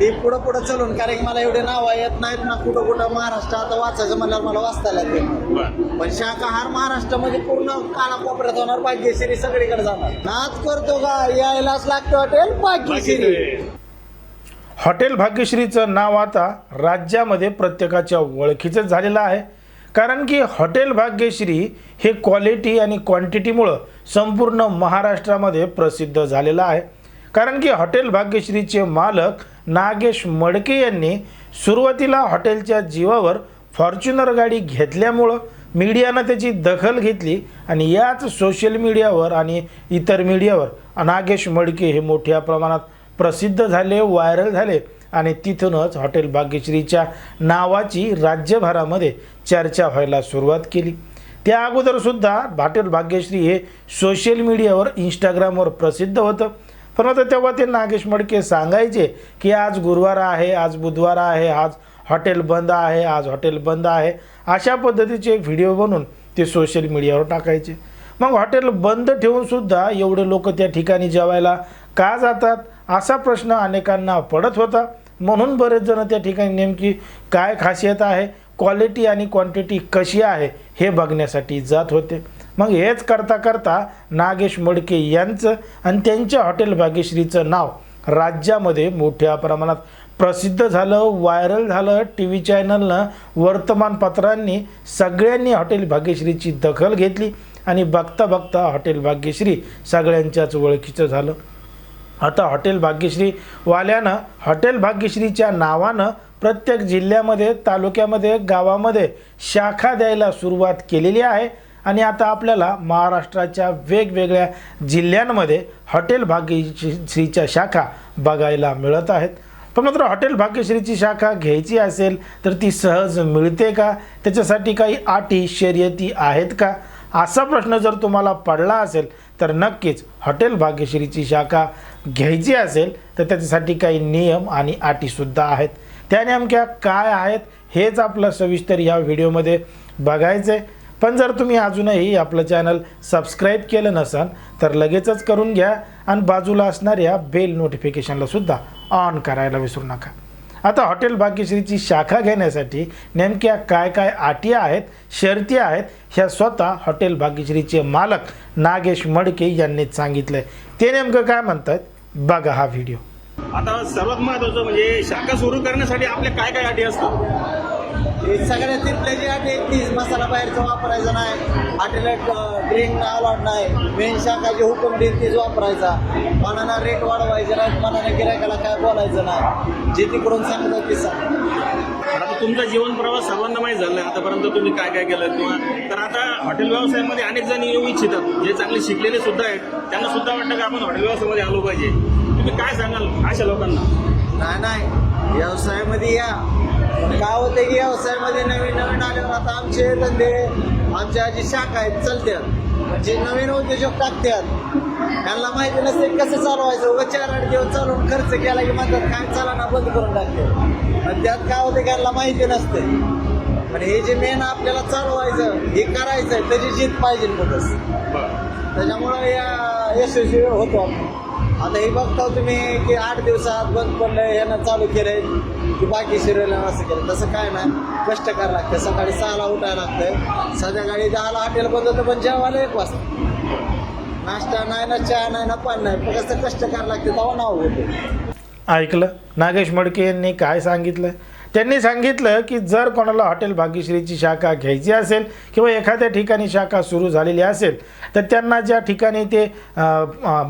ते पुढं पुढं चलून कारण की मला एवढे नाव येत नाहीत ना कुठं कुठं महाराष्ट्र आता वाचायचं म्हणल्यावर मला वाचता येते बर. पण शाकाहार महाराष्ट्रामध्ये पूर्ण कानाकोपऱ्यात होणार भाग्यश्री सगळीकडे जाणार. नाच करतो का? यायलाच लागतं हॉटेल भाग्यश्री. हॉटेल भाग्यश्रीचं नाव आता राज्यामध्ये प्रत्येकाच्या ओळखीचं झालेलं आहे. कारण की हॉटेल भाग्यश्री हे क्वालिटी आणि क्वांटिटीमुळं संपूर्ण महाराष्ट्रामध्ये प्रसिद्ध झालेलं आहे. कारण की हॉटेल भाग्यश्रीचे मालक नागेश मडके यांनी सुरुवातीला हॉटेलच्या जीवावर फॉर्च्युनर गाडी घेतल्यामुळं मीडियानं त्याची दखल घेतली आणि याच सोशल मीडियावर आणि इतर मीडियावर नागेश मडके हे मोठ्या प्रमाणात प्रसिद्ध झाले व्हायरल झाले आणि तिथूनच हॉटेल भाग्यश्रीच्या नावाची राज्यभरामध्ये चर्चा व्हायला सुरुवात केली. त्या अगोदरसुद्धा हॉटेल भाग्यश्री हे सोशल मीडियावर इंस्टाग्रामवर प्रसिद्ध होतं. पण आता तेव्हा ते नागेश मडके सांगायचे की आज गुरुवार आहे आज बुधवार आहे आज हॉटेल बंद आहे आज हॉटेल बंद आहे. अशा पद्धतीचे व्हिडिओ बनवून ते सोशल मीडियावर टाकायचे. मग हॉटेल बंद ठेवून सुद्धा एवढे लोक त्या ठिकाणी जेवायला का जातात? असा प्रश्न अनेकांना पडत होता. म्हणून बरेच जण त्या ठिकाणी नेमकी काय खासियत आहे? क्वालिटी आणि क्वांटिटी कशी आहे? हे बघण्यासाठी जात होते. मग हेच करता करता नागेश मडके यांचं आणि त्यांच्या हॉटेल भाग्यश्रीचं नाव राज्यामध्ये मोठ्या प्रमाणात प्रसिद्ध झालं व्हायरल झालं. टी व्ही चॅनलनं वर्तमानपत्रांनी सगळ्यांनी हॉटेल भाग्यश्रीची दखल घेतली आणि बघता बघता हॉटेल भाग्यश्री सगळ्यांच्याच ओळखीचं झालं. आता हॉटेल भाग्यश्री वाल्यानं हॉटेल भाग्यश्रीच्या नावानं प्रत्येक जिल्ह्यामध्ये तालुक्यामध्ये गावामध्ये शाखा द्यायला सुरुवात केलेली आहे. आणि आता आपल्याला महाराष्ट्राच्या वेगवेगळ्या जिल्ह्यांमध्ये हॉटेल भाग्यश्रीच्या शाखा बघायला मिळत आहेत. पण मात्र हॉटेल भाग्यश्रीची शाखा घ्यायची असेल तर ती सहज मिळते का? त्याच्यासाठी काही अटी शर्यती आहेत का? असा प्रश्न जर तुम्हाला पडला असेल तर नक्कीच हॉटेल भाग्यश्रीची शाखा घ्यायची असेल तर त्याच्यासाठी काही नियम आणि अटीसुद्धा आहेत. त्या नेमक्या काय आहेत हेच आपलं सविस्तर या व्हिडिओमध्ये बघायचं आहे पण जर तुम्ही अजूनही आपलं चॅनल सबस्क्राईब केलं नसाल तर लगेचच करून घ्या आणि बाजूला असणाऱ्या बेल नोटिफिकेशनला सुद्धा ऑन करायला विसरू नका. आता हॉटेल भाग्यश्रीची शाखा घेण्यासाठी नेमक्या काय काय अटी आहेत शर्ती आहेत ह्या स्वतः हॉटेल भाग्यश्रीचे मालक नागेश मडके यांनीच सांगितलंय. ते नेमकं काय म्हणतात बघा हा व्हिडिओ आता सर्वात महत्वाचं म्हणजे शाखा सुरू करण्यासाठी आपल्या काय काय अटी असतात? सगळ्या तिथल्याची आहे तीच मसाला बाहेरचा वापरायचा नाही. हॉटेलात ड्रिंक अलाउड नाही. मेन शाखा जे हुकूम देईल तीच वापरायचा. मनानं रेट वाढवायचे नाही मनानं गिरायकाला काय बोलायचं नाही. जे तिकडून सांगतात ते सांग. आता तुमचा जीवन प्रवास सर्वांना माहीत झाला आतापर्यंत तुम्ही काय काय केलं किंवा तर आता हॉटेल व्यवसायामध्ये अनेक जण येऊ इच्छितात. जे चांगले शिकलेले सुद्धा आहेत त्यांना सुद्धा वाटतं की आपण हॉटेल व्यवसायामध्ये आलो पाहिजे. तुम्ही काय सांगाल अशा लोकांना? नाही नाही. व्यवसायामध्ये या. काय होते की व्यवसायामध्ये नवीन नवीन आल्यावर आता आमचे धंदे आमच्या जी शाखा आहेत चालत्यात. जे नवीन उद्योजक टाकतात त्यांना माहिती नसते कसं चालवायचं. उगाच चार आठ दिवस चालवून खर्च केला की म्हणतात काय चालना बंद करून टाकते. पण त्यात काय होते की यांना माहिती नसते. पण हे जे मेन आपल्याला चालवायचं हे करायचं त्याची जीत पाहिजे बघस त्याच्यामुळं या यशस्वी होतो. आता हे बघता तुम्ही की आठ दिवसात बंद पडलं ह्यानं चालू केलंय की बाकी शिरवलं असं केलं. तसं काय नाही. कष्ट करावं लागतं सकाळी सहाला उठायला लागतं संध्याकाळी दहाला हॉटेल बंद होतं पण जेवायला एक वाजता. नाश्ता नाही ना चहा नाही ना पान नाही. पण कसं कष्ट करावं लागतं तेव्हा नाव होते. ऐकलं? नागेश मडके यांनी काय सांगितलं? त्यांनी सांगितलं की जर कोणाला हॉटेल भाग्यश्रीची शाखा घ्यायची असेल किंवा एखाद्या ठिकाणी शाखा सुरू झालेली असेल तर त्यांना ज्या ठिकाणी ते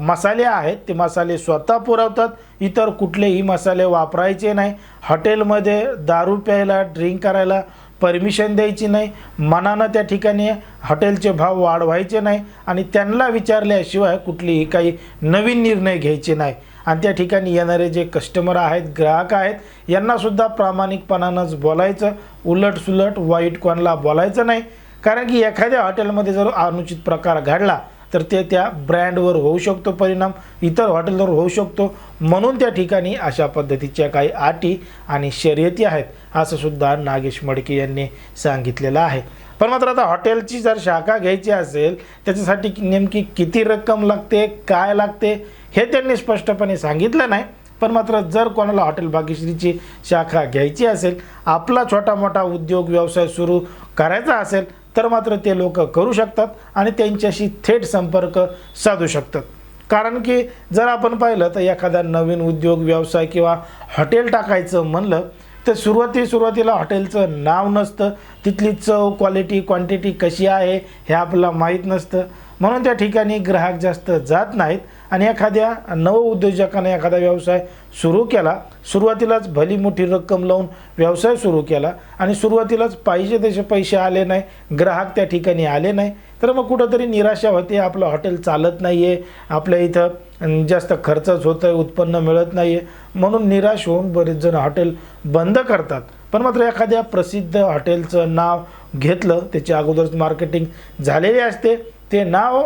मसाले आहेत ते मसाले स्वतः पुरवतात. इतर कुठलेही मसाले वापरायचे नाही. हॉटेलमध्ये दारू प्यायला ड्रिंक करायला परमिशन द्यायची नाही. मनानं त्या ठिकाणी हॉटेलचे भाव वाढवायचे नाही. आणि त्यांना विचारल्याशिवाय कुठलीही काही नवीन निर्णय घ्यायचे नाही. आणि त्या ठिकाणी येणारे जे कस्टमर आहेत ग्राहक आहेत यांनासुद्धा प्रामाणिकपणानंच बोलायचं. उलटसुलट वाईट कोणाला बोलायचं नाही. कारण की एखाद्या हॉटेलमध्ये जर अनुचित प्रकार घडला तर ते त्या ब्रँडवर होऊ शकतो परिणाम इतर हॉटेलवर होऊ शकतो. म्हणून त्या ठिकाणी अशा पद्धतीच्या काही अटी आणि शर्यती आहेत असं सुद्धा नागेश मडके यांनी सांगितलेलं आहे. पण मात्र आता हॉटेलची जर शाखा घ्यायची असेल त्याच्यासाठी नेमकी किती रक्कम लागते काय लागते हे त्यांनी स्पष्टपणे सांगितलं नाही पण मात्र जर कोणाला हॉटेल भाग्यश्रीची शाखा घ्यायची असेल आपला छोटा मोठा उद्योग व्यवसाय सुरू करायचा असेल तर मात्र ते लोक करू शकतात आणि त्यांच्याशी थेट संपर्क साधू शकतात. कारण की जर आपण पाहिलं तर एखादा नवीन उद्योग व्यवसाय किंवा हॉटेल टाकायचं म्हणलं तर सुरुवाती सुरुवातीला हॉटेलचं नाव नसतं तिथली चव क्वालिटी क्वांटिटी कशी आहे हे आपल्याला माहीत नसतं. म्हणून त्या ठिकाणी ग्राहक जास्त जात नाहीत. आणि एखाद्या नवउद्योजकाने एखादा व्यवसाय सुरू केला सुरुवातीलाच भली मोठी रक्कम लावून व्यवसाय सुरू केला आणि सुरुवातीलाच पाहिजे तसे पैसे आले नाही ग्राहक त्या ठिकाणी आले नाही तर मग कुठंतरी निराशा होते आपलं हॉटेल चालत नाही आहे आपल्या इथं जास्त खर्चच होतं आहे उत्पन्न मिळत नाही आहे म्हणून निराश होऊन बरेच जण हॉटेल बंद करतात. पण मात्र एखाद्या प्रसिद्ध हॉटेलचं नाव घेतलं त्याची अगोदरच मार्केटिंग झालेली असते. ते नाव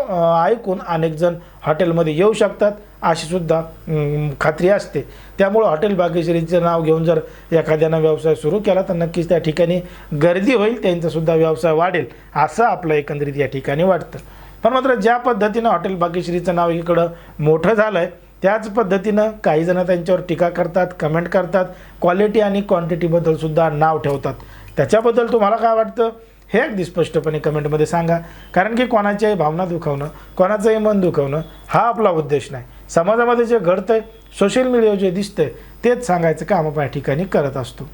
ऐकून अनेकजण हॉटेलमध्ये येऊ शकतात अशी सुद्धा खात्री असते. त्यामुळं हॉटेल भाग्यश्रीचं नाव घेऊन जर एखाद्यानं व्यवसाय सुरू केला तर नक्कीच त्या ठिकाणी गर्दी होईल त्यांचासुद्धा व्यवसाय वाढेल असं आपलं एकंदरीत या ठिकाणी वाटतं. पण मात्र ज्या पद्धतीनं हॉटेल भाग्यश्रीचं नाव इकडं मोठं झालं आहे त्याच पद्धतीनं काही जण त्यांच्यावर टीका करतात कमेंट करतात क्वालिटी आणि क्वांटिटीबद्दलसुद्धा नाव ठेवतात. त्याच्याबद्दल तुम्हाला काय वाटतं? हे अगदी स्पष्टपणे कमेंटमध्ये सांगा. कारण की कोणाच्याही भावना दुखावणं कोणाचंही मन दुखवणं हा आपला उद्देश नाही. समाजामध्ये जे घडतंय सोशल मीडियावर जे दिसतंय तेच सांगायचं काम आपण या ठिकाणी करत असतो.